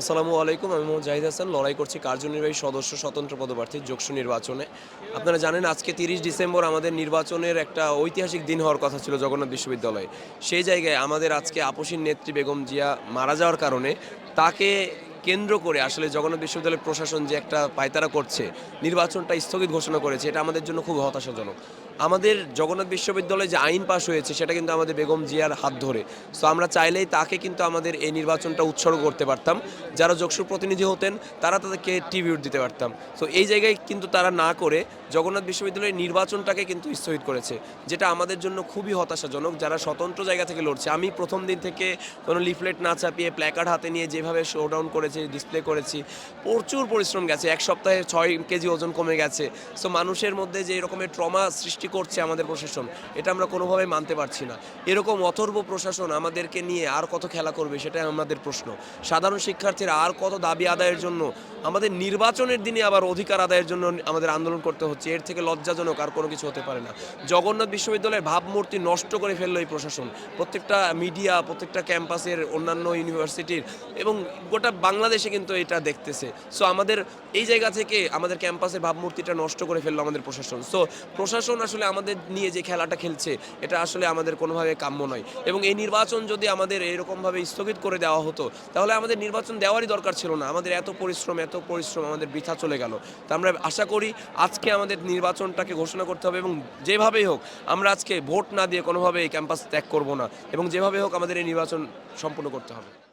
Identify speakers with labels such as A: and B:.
A: আসসালামু আলাইকুম, আমি মোহাম্মদ জাহিদ হাসান। লড়াই করছি কার্যনির্বাহী সদস্য স্বতন্ত্র পদপ্রার্থী যোগসু নির্বাচনে। আপনারা জানেন, আজকে তিরিশ ডিসেম্বর আমাদের নির্বাচনের একটা ঐতিহাসিক দিন হওয়ার কথা ছিল জগন্নাথ বিশ্ববিদ্যালয়ে। সেই জায়গায় আমাদের আজকে আপসীর নেত্রী বেগম জিয়া মারা যাওয়ার কারণে তাকে কেন্দ্র করে আসলে জগন্নাথ বিশ্ববিদ্যালয়ের প্রশাসন যে একটা পায়তারা করছে, নির্বাচনটা স্থগিত ঘোষণা করেছে, এটা আমাদের জন্য খুব হতাশাজনক। আমাদের জগন্নাথ বিশ্ববিদ্যালয়ে যে আইন পাশ হয়েছে, সেটা কিন্তু আমাদের বেগম জিয়ার হাত ধরে। সো আমরা চাইলেই তাকে কিন্তু আমাদের এই নির্বাচনটা উৎসর্গ করতে পারতাম। যারা যোগসুর প্রতিনিধি হতেন, তারা তাদেরকে টিভিউট দিতে পারতাম। সো এই জায়গায় কিন্তু তারা না করে জগন্নাথ বিশ্ববিদ্যালয়ের নির্বাচনটাকে কিন্তু স্থগিত করেছে, যেটা আমাদের জন্য খুবই হতাশাজনক। যারা স্বতন্ত্র জায়গা থেকে লড়ছে, আমি প্রথম দিন থেকে কোনো লিফলেট না চাপিয়ে প্ল্যাকার্ড হাতে নিয়ে যেভাবে শোডাউন করেছি ডিসপ্লে করেছি, প্রচুর পরিশ্রম গেছে। এক সপ্তাহে ছয় কেজি ওজন কমে গেছে। সো মানুষের মধ্যে যে এরকমের ট্রমা সৃষ্টি করছে আমাদের প্রশাসন, এটা আমরা কোনোভাবেই মানতে পারছি না। এরকম অথর্ব প্রশাসন আমাদেরকে নিয়ে আর কত খেলা করবে, সেটাই আমাদের প্রশ্ন। সাধারণ শিক্ষার্থীরা আর কত দাবি আদায়ের জন্য, আমাদের নির্বাচনের দিনে আবার অধিকার আদায়ের জন্য আমাদের আন্দোলন করতে হচ্ছে। এর থেকে লজ্জাজনক আর কোনো কিছু হতে পারে না। জগন্নাথ বিশ্ববিদ্যালয়ের ভাবমূর্তি নষ্ট করে ফেলল এই প্রশাসন। প্রত্যেকটা মিডিয়া প্রত্যেকটা ক্যাম্পাসের অন্যান্য ইউনিভার্সিটির এবং গোটা বাংলাদেশে কিন্তু এটা দেখতেছে। সো আমাদের এই জায়গা থেকে আমাদের ক্যাম্পাসের ভাবমূর্তিটা নষ্ট করে ফেলল আমাদের প্রশাসন। সো প্রশাসন আসলে আমাদের নিয়ে যে খেলাটা খেলছে, এটা আসলে আমাদের কোনোভাবে কাম্য নয়। এবং এই নির্বাচন যদি আমাদের এরকমভাবে স্থগিত করে দেওয়া হতো, তাহলে আমাদের নির্বাচন দেওয়ারই দরকার ছিল না। আমাদের এত পরিশ্রম এত পরিশ্রম আমাদের বৃথা চলে গেল। তা আমরা আশা করি আজকে আমাদের নির্বাচনটাকে ঘোষণা করতে হবে এবং যেভাবেই হোক, আমরা আজকে ভোট না দিয়ে কোনোভাবে এই ক্যাম্পাস ত্যাগ করব না। এবং যেভাবে হোক আমাদের এই নির্বাচন সম্পূর্ণ করতে হবে।